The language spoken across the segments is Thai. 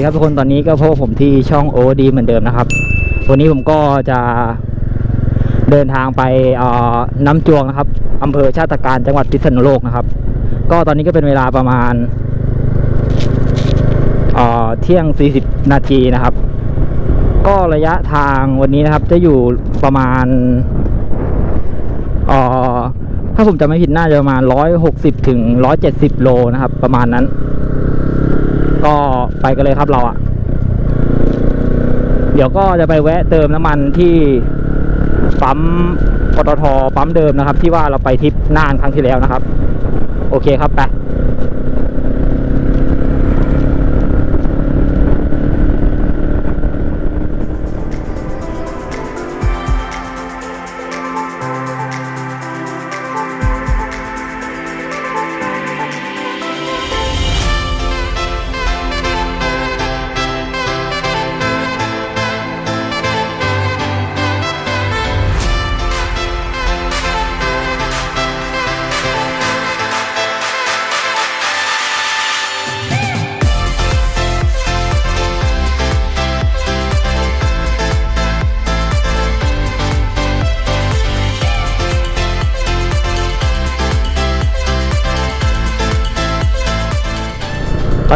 ดีครับทุกคนตอนนี้ก็พบผมที่ช่องโอดีเหมือนเดิมนะครับ วันนี้ผมก็จะเดินทางไปน้ำจวงนะครับอำเภอชาติการจังหวัดพิษณุโลกนะครับ ก็ตอนนี้ก็เป็นเวลาประมาณเอ่อเที่ยง 40 นาทีนะครับ ก็ระยะทางวันนี้นะครับ จะอยู่ประมาณถ้าผมจำไม่ผิดน่าจะประมาณ 160ถึง170 โลนะครับ ประมาณนั้น ก็ไปกันเลยครับเราอะเดี๋ยวก็จะไปแวะเติมน้ำมันที่ปั๊มปตทปั๊มเดิมนะครับ ที่ว่าเราไปทริปน่านครั้งที่แล้วนะครับ โอเคครับไป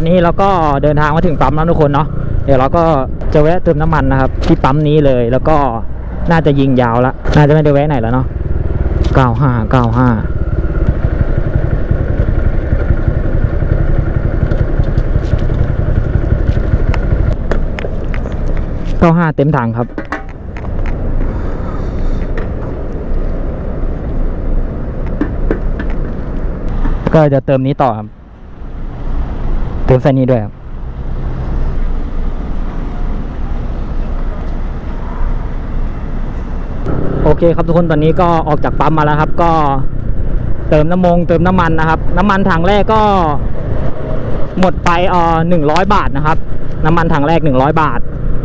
อนนี้เราก็เดินทางมาถึงปั๊มแล้วทุกคนเนาะเดี๋ยวเราก็จะแวะเติมน้ำมันนะครับ ที่ปั๊มนี้เลยแล้วก็น่าจะยิงยาวละน่าจะไม่ได้แวะไหนแล้วเนาะเก้าห้าเก้าห้าเก้าห้าเต็มถังครับก็จะเติมนี้ต่อครับ เติมไส้นี้ด้วยครับโอเคครับทุกคนตอนนี้ก็ออกจากปั๊มมาแล้วครับ ก็เติมน้ำมงเติมน้ำมันนะครับ น้ำมันถังแรกก็หมดไปอ่อหนึ่งร้อยบาทนะครับ น้ำมันถังแรกหนึ่งร้อยบาท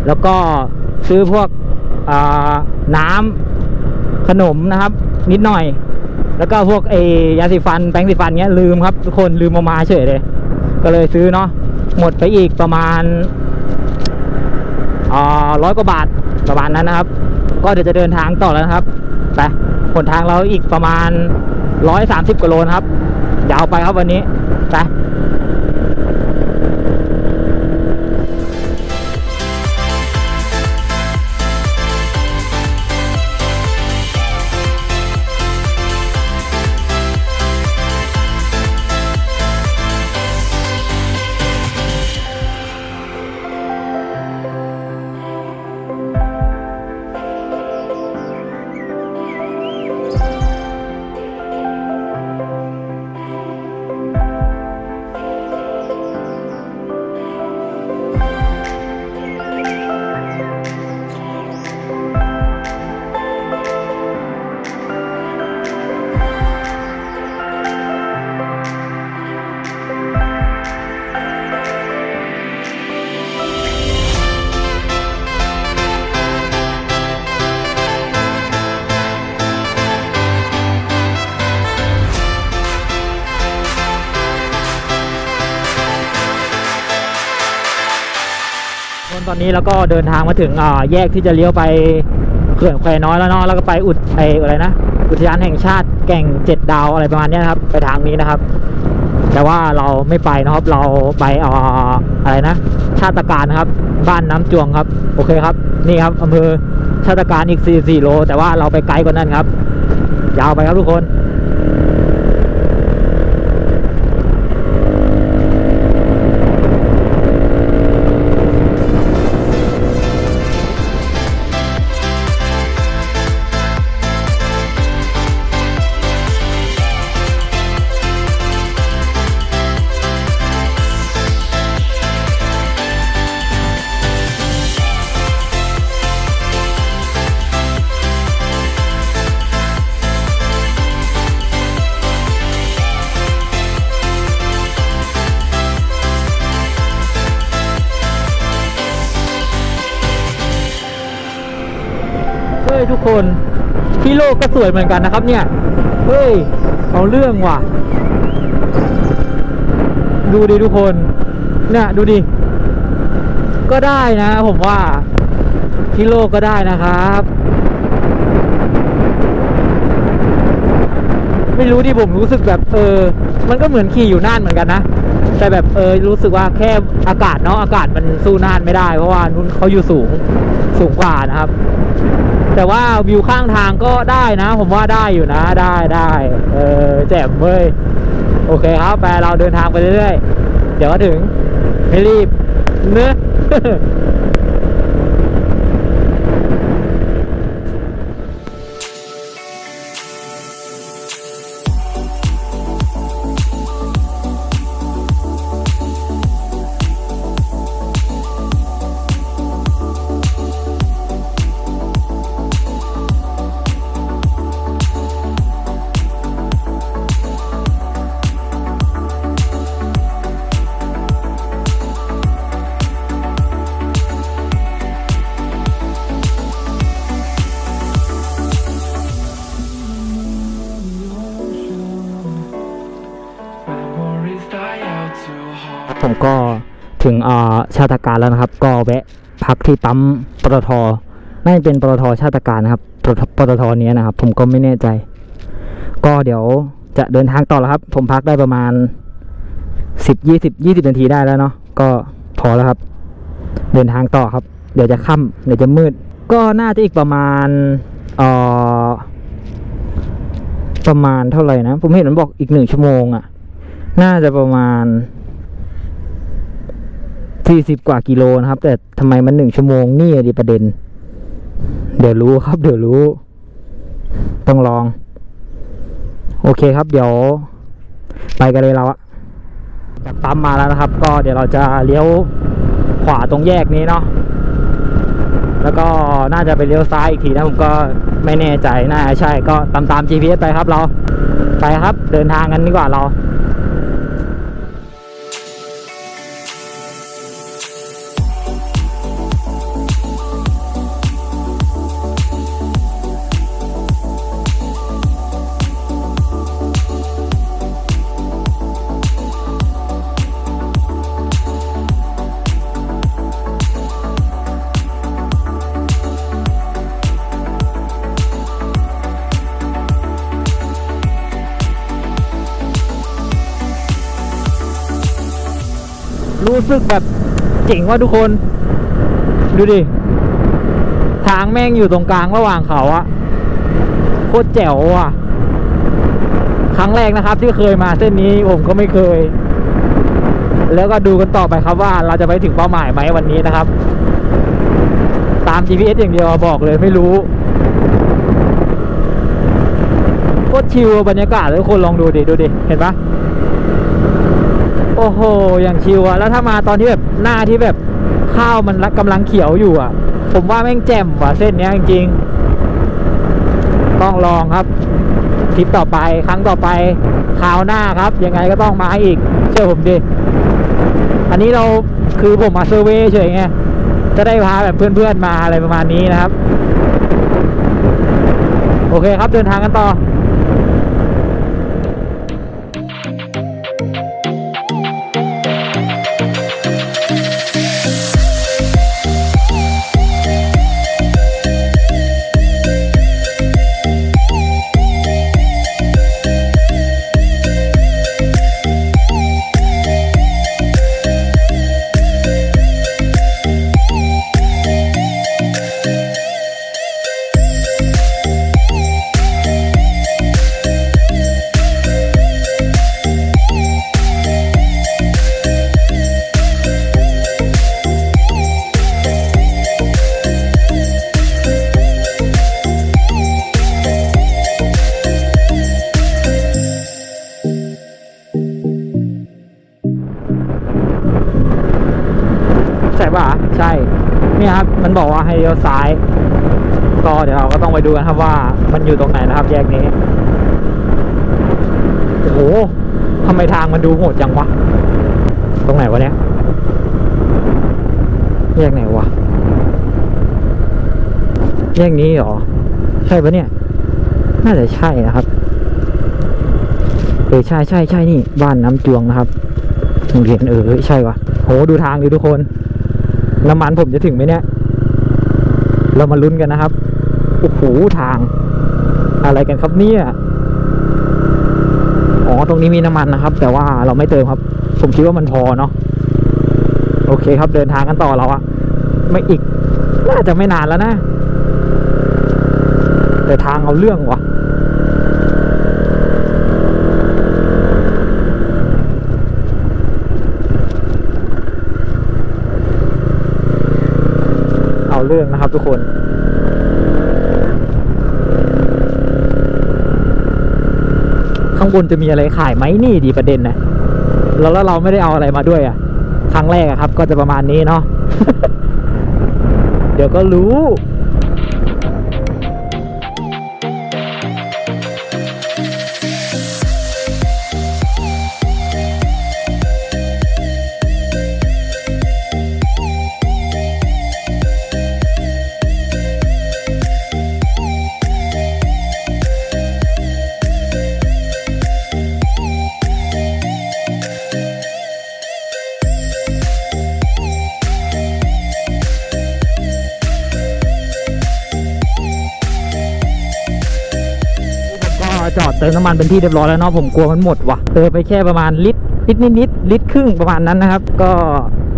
แล้วก็ซื้อพวกอ่อน้ำขนมนะครับ นิดหน่อย แล้วก็พวกเอยาสีฟันแปรงสีฟันเงี้ยลืมครับทุกคนลืมเอามาเฉยเลย ก็เลยซื้อเนาะหมดไปอีกประมาณร้อยกว่าบาทประมาณนั้นนะครับ ก็เดี๋ยวจะเดินทางต่อแล้วนะครับไปหนทางเราอีกประมาณร้อยสามสิบกิโลนะครับยาวไปครับวันนี้ไป ตอนนี้เราก็เดินทางมาถึงแยกที่จะเลี้ยวไปเขื่อนแควน้อยแล้วเนาะแล้วก็ไปอุดไออะไรนะอุทยานแห่งชาติแก่งเจ็ดดาวอะไรประมาณนี้นะครับไปทางนี้นะครับ แต่ว่าเราไม่ไปนะครับเราไปเอ่ออะไรนะ ชาติการนะครับ บ้านน้ำจวงครับ โอเคครับ นี่ครับอำเภอชาติการอีก 44 โล แต่ว่าเราไปไกลกว่านั้นครับ ยาวไปครับทุกคน เฮ้ยทุกคนพี่โลกก็สวยเหมือนกันนะครับ เนี่ยเฮ้ยเอาเรื่องว่ะ ดูดิทุกคนเนี่ยดูดิก็ได้นะ ผมว่าที่โลกก็ได้นะครับ ไม่รู้ดิผมรู้สึกแบบเออ มันก็เหมือนขี่อยู่น่านเหมือนกันนะแต่แบบเออรู้สึกว่าแค่อากาศเนาะอากาศมันสู้น่านไม่ได้ เพราะว่านุ่นเขาอยู่สูงสูงกว่านะครับ แต่ว่าวิวข้างทางก็ได้นะ ผมว่าได้อยู่นะได้ได้เออแจ่มเว้ยโอเคครับแปเราเดินทางไปเรื่อยๆ เดี๋ยวก็ถึง ไม่รีบเนื้อ ผมก็ถึงชาติการแล้วนะครับ ก็แวะพักที่ปั๊มปตทน่าจะเป็นปตทชาติการนะครับปตทปตทเนี้ยนะครับ ผมก็ไม่แน่ใจ ก็เดี๋ยวจะเดินทางต่อแล้วครับ ผมพักได้ประมาณสิบยี่สิบยี่สิบนาทีได้แล้วเนาะก็พอแล้วครับ เดินทางต่อครับ เดี๋ยวจะค่ำเดี๋ยวจะมืด ก็น่าจะอีกประมาณเอ่อประมาณเท่าไหร่นะ ผมเห็นมันบอกอีกหนึ่งชั่วโมงอะ่ะ น่าจะประมาณ สี่สิบกว่ากิโลนะครับ แต่ทำไมมันหนึ่งชั่วโมงนี่ดิประเด็น เดี๋ยวรู้ครับ เดี๋ยวรู้ ต้องลอง โอเคครับ เดี๋ยว ไปกันเลยเราอะจากปั๊มมาแล้วนะครับ ก็เดี๋ยวเราจะเลี้ยวขวาตรงแยกนี้เนาะแล้วก็น่าจะไปเลี้ยวซ้ายอีกทีนะผมก็ไม่แน่ใจน่าใช่ก็ตามตาม GPS ไปครับเรา ไปครับ เดินทางกันดีกว่าเรา สึกแบบเจ๋งว่าทุกคน ดูดิ ทางแม่งอยู่ตรงกลางระหว่างเขาอะโคตรแจ๋วอะครั้งแรกนะครับ ที่เคยมาเส้นนี้ผมก็ไม่เคย แล้วก็ดูกันต่อไปครับว่าเราจะไปถึงเป้าหมายไหมวันนี้นะครับ ตาม GPS อย่างเดียวบอกเลยไม่รู้โคตรชิลบรรยากาศเลยทุกคนลองดูดิดูดิเห็นปะ โอ้โห อย่างชิวอะแล้วถ้ามาตอนที่แบบหน้าที่แบบข้าวมันกำลังเขียวอยู่อะผมว่าแม่งแจ่มว่ะเส้นนี้จริงๆ ต้องลองครับทริปต่อไปครั้งต่อไปคราวหน้าครับ ยังไงก็ต้องมาอีก เชื่อผมดิ อันนี้เราคือผมมาเซอร์เวยเฉยไง จะได้พาแบบเพื่อนๆมาอะไรประมาณนี้นะครับ โอเคครับเดินทางกันต่อ ใช่ะใช่เนี่ยครับมันบอกว่าให้เลี้ยวซ้าย ก็เดี๋ยวเราก็ต้องไปดูกันครับว่ามันอยู่ตรงไหนนะครับ แยกนี้โอ้โหทำไมทางมันดูโหดจังวะ ตรงไหนวะเนี่ยแยกไหนวะแยกนี้เหรอ ใช่ปะเนี่ย น่าจะใช่นะครับเออใช่ใช่ใช่นี่ บ้านน้ำจวงนะครับโรงเรียนเออใช่วะโหดูทางดิทุกคน น้ำมันผมจะถึงไหมเนี่ย เรามาลุ้นกันนะครับ โอ้โหทาง อะไรกันครับเนี่ย อ๋อ ตรงนี้มีน้ำมันนะครับ แต่ว่าเราไม่เติมครับ ผมคิดว่ามันพอเนาะ โอเคครับ เดินทางกันต่อเราอะไม่อีก น่าจะไม่นานแล้วนะ แต่ทางเอาเรื่องวะ เอาเรื่องนะครับทุกคนข้างบนจะมีอะไรขายไหมนี่ดีประเด็นนะแล้วแล้วเราไม่ได้เอาอะไรมาด้วยอะ่ะ ครั้งแรกอะครับ ก็จะประมาณนี้เนาะ เดี๋ยวก็รู้ จอดเติมน้ำมันเป็นที่เรียบร้อยแล้วเนาะผมกลัวมันหมดว่ะเติมไปแค่ประมาณลิตรลิตรนิดๆลิตรครึ่งประมาณนั้นนะครับ ก็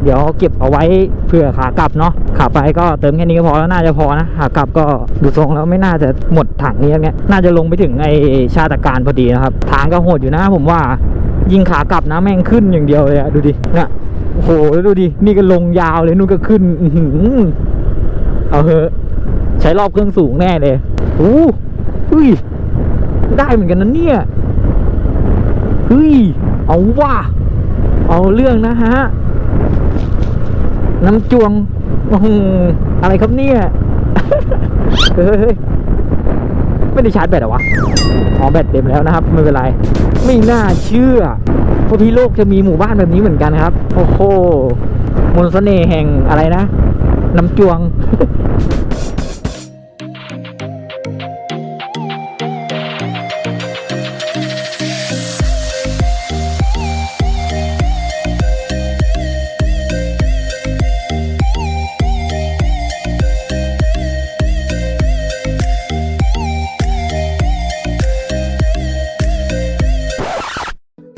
เดี๋ยวเก็บเอาไว้เผื่อขากลับเนาะขาไปก็เติมแค่นี้ก็พอแล้วน่าจะพอนะขากลับก็ดูทรงแล้วไม่น่าจะหมดถังนี้เงี้ยน่าจะลงไปถึงไอชาตการพอดีนะครับทางก็โหดอยู่นะผมว่ายิงขากลับนะแม่งขึ้นอย่างเดียวเลยอะดูดิเนี่ยโอ้โหดูดินี่ก็ลงยาวเลยนู่นก็ขึ้นอือเอาเถอะใช้รอบเครื่องสูงแน่เลยโอ้อุ้ย ได้เหมือนกันนะเนี่ยเฮ้ยเอาว่าเอาเรื่องนะฮะน้ำจวงอะไรครับเนี่ยเฮ้ยเฮ้ยไม่ได้ชาร์จแบตหรอวะอ๋อแบตเต็มแล้วนะครับ ไม่เป็นไร ไม่น่าเชื่อว่าที่โลกจะมีหมู่บ้านแบบนี้เหมือนกันครับ โอ้โหมนต์เสน่ห์แห่งอะไรนะ น้ำจวง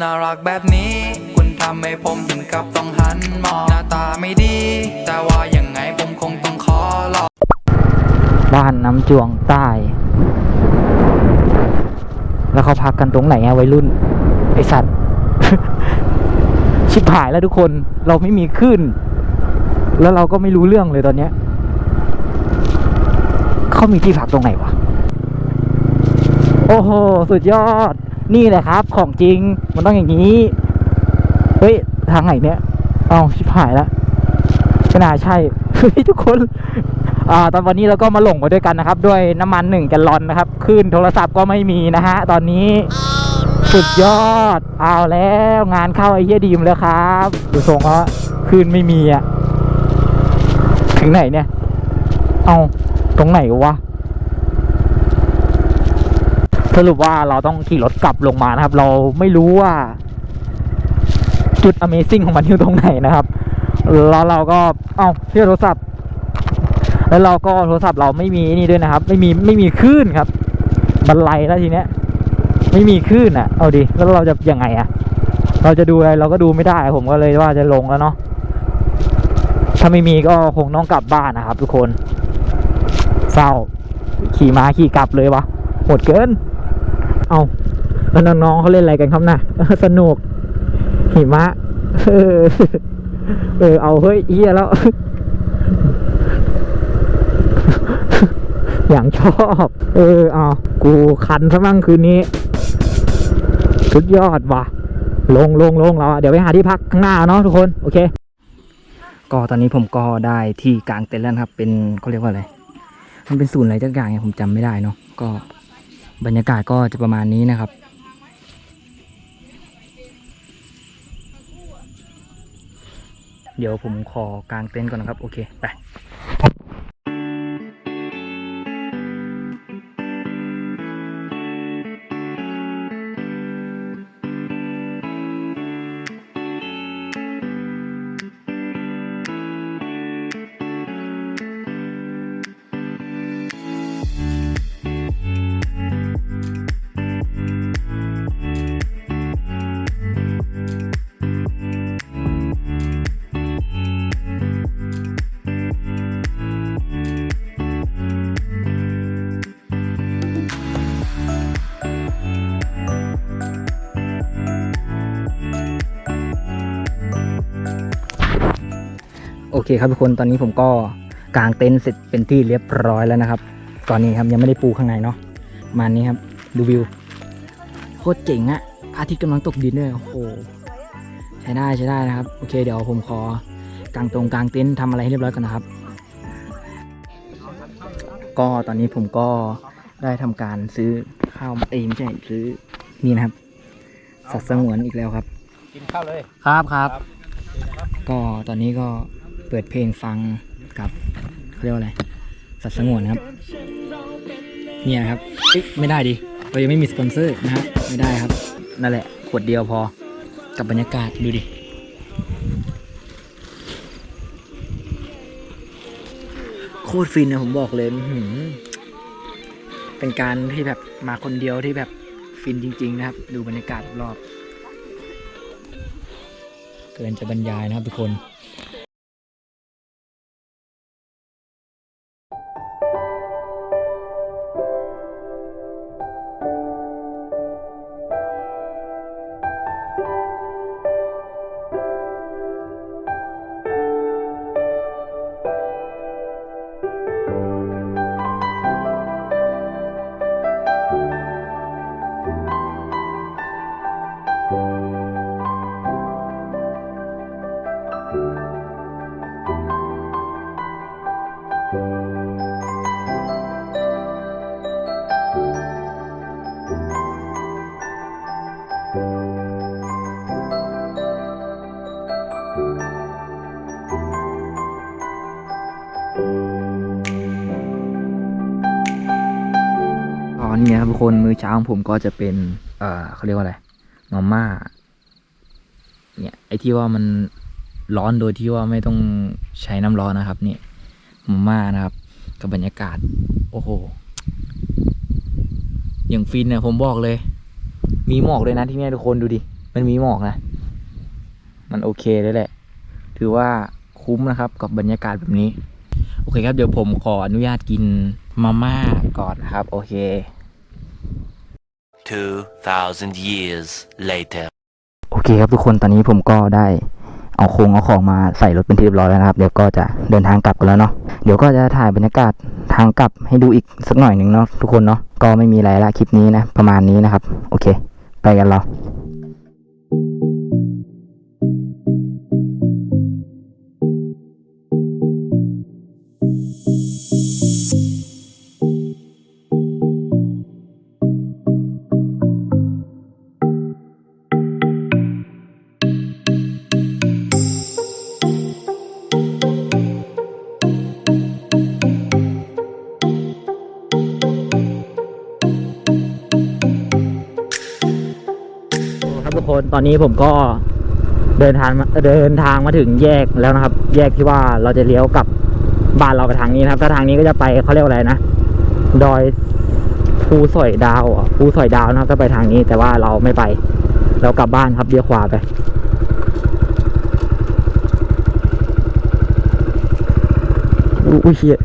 น่ารักแบบนี้ คุณทำให้ผมถึงกับต้องหันมองหน้าตาไม่ดี แต่ว่ายังไงผมคงต้องขอลองบ้านน้ำจวงใต้ แล้วเขาพักกันตรงไหนอะวัยรุ่น ไอสัตว์ ชิบหายแล้วทุกคนเราไม่มีคลื่นแล้วเราก็ไม่รู้เรื่องเลยตอนเนี้ยเขามีที่พักตรงไหนวะ โอ้โห สุดยอด นี่แหละครับ ของจริงมันต้องอย่างนี้ เฮ้ย ทางไหนเนี่ยเอาชิบหายแล้วไม่น่าใช่เฮ้ยทุกคน อ่า ตอนวันนี้เราก็มาหลงไปด้วยกันนะครับ ด้วยน้ำมันหนึ่งแกลลอนนะครับคลื่นโทรศัพท์ก็ไม่มีนะฮะ ตอนนี้ สุดยอด เอาแล้วงานเข้าไอ้เหี้ยดีมแล้วครับดูทรงแล้วคลื่นไม่มีอะถึงไหนเนี่ย เอาตรงไหนวะ สรุปว่าเราต้องขี่รถกลับลงมานะครับ เราไม่รู้ว่า จุด Amazing ของมันอยู่ตรงไหนนะครับแล้วเราก็เอ้าเชื่อโทรศัพท์ แล้วเราก็โทรศัพท์เราไม่มีนี่ด้วยนะครับ ไม่มีไม่มีคลื่นครับบันไลแล้วทีเนี้ย ไม่มีคลื่นอะ เอาดิแล้วเราจะยังไงอะ เราจะดูอะไรเราก็ดูไม่ได้ ผมก็เลยว่าจะลงแล้วเนาะถ้าไม่มีก็คงต้องกลับบ้านนะครับ ทุกคน เศร้า ขี่มาขี่กลับเลยวะโหดเกิน เอาแล้วน้องๆเขาเล่นอะไรกันครับน่ะสนุกหิมะ เออ เออ เอาเฮ้ยเฮียแล้ว อย่างชอบ เออ เอากูคันซะมั่งคืนนี้ สุดยอดว่ะ ลงลงลงเราเดี๋ยวไปหาที่พักข้างหน้าเนาะทุกคน โอเค ก็ตอนนี้ผมก็ได้ที่กลางเต็นท์แล้วครับ เป็นเขาเรียกว่าอะไร มันเป็นศูนย์อะไรสักอย่างเนี่ยผมจำไม่ได้เนาะ ก็ บรรยากาศก็จะประมาณนี้นะครับ เดี๋ยวผมขอกางเต็นท์ก่อนนะครับ โอเค ไป เคครับทุกคนตอนนี้ผมก็กางเต็นท์เสร็จเป็นที่เรียบร้อยแล้วนะครับก่อนนี้ครับยังไม่ได้ปูข้างในเนาะประมาณนี้ครับดูวิวโคตรเจ๋งอะพระอาทิตย์กำลังตกดินด้วยโอ้โหใช้ได้ใช้ได้นะครับโอเคเดี๋ยวผมขอกางตรงกางเต็นท์ทำอะไรให้เรียบร้อยก่อนนะครับ ก็ตอนนี้ผมก็ได้ทำการซื้อข้าวเองไม่ใช่ซื้อนี่นะครับ สัตว์สงวนอีกแล้วครับ กินข้าวเลยครับครับครับก็ตอนนี้ก็ เปิดเพลงฟังกับเรียกว่าอะไร สัตว์สงวนครับ เนี่ยครับไม่ได้ดิเรายังไม่มีสปอนเซอร์นะฮะไม่ได้ครับ นั่นแหละขวดเดียวพอกับบรรยากาศดูดิโคตรฟินนะผมบอกเลยเป็นการที่แบบมาคนเดียวที่แบบฟินจริง ๆ นะครับ ดูบรรยากาศรอบ เกินจะบรรยายนะครับทุกคน อ๋อนี่นะครับทุกคนมื้อเช้าของผมก็จะเป็น เอ่อเขาเรียกว่าอะไรมาม่า เนี่ยไอที่ว่ามันร้อนโดยที่ว่าไม่ต้องใช้น้ำร้อนนะครับนี่มาม่านะครับ กับบรรยากาศ โอ้โหอย่างฟินเนี่ยผมบอกเลย มีหมอกเลยนะที่นี่ทุกคนดูดิมันมีหมอกนะ มันโอเคเลยแหละ ถือว่าคุ้มนะครับกับบรรยากาศแบบนี้ โอเคครับเดี๋ยวผมขออนุญาตกินมาม่าก่อนนะครับ โอเค 2,000 years later. โอเคครับทุกคนตอนนี้ผมก็ได้เอาโครงเอาของมาใส่รถเป็นที่เรียบร้อยแล้วนะครับ เดี๋ยวก็จะเดินทางกลับกันแล้วเนาะเดี๋ยวก็จะถ่ายบรรยากาศทางกลับให้ดูอีกสักหน่อยหนึ่งเนาะทุกคนเนาะก็ไม่มีอะไรละคลิปนี้นะ ประมาณนี้นะครับ โอเค ไปกันเรา คนตอนนี้ผมก็เดินทางเดินทางมาถึงแยกแล้วนะครับ แยกที่ว่าเราจะเลี้ยวกลับบ้านเราไปทางนี้นะครับ ถ้าทางนี้ก็จะไปเขาเรียกว่าอะไรนะดอยภูสอยดาวภูสอยดาวนะครับถ้าไปทางนี้ แต่ว่าเราไม่ไป เรากลับบ้านครับเลี้ยวขวาไปอุ้ยเชี่ย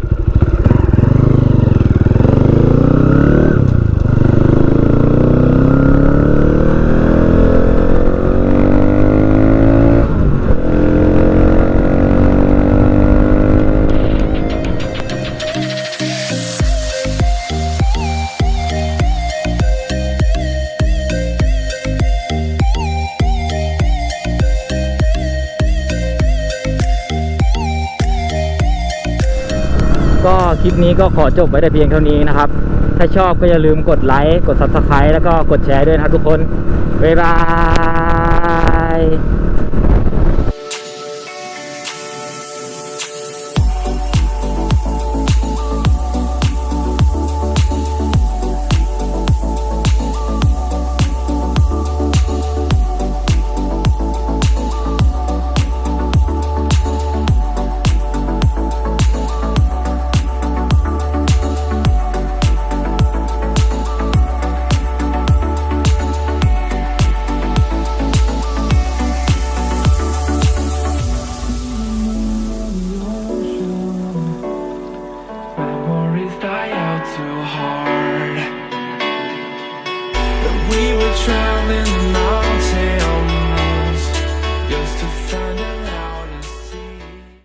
ลิปนี้ก็ขอจบไว้แต่เพียงเท่านี้นะครับ ถ้าชอบก็อย่าลืมกดไลค์ กด subscribe แล้วก็กดแชร์ด้วยนะครับทุกคน บ๊ายบาย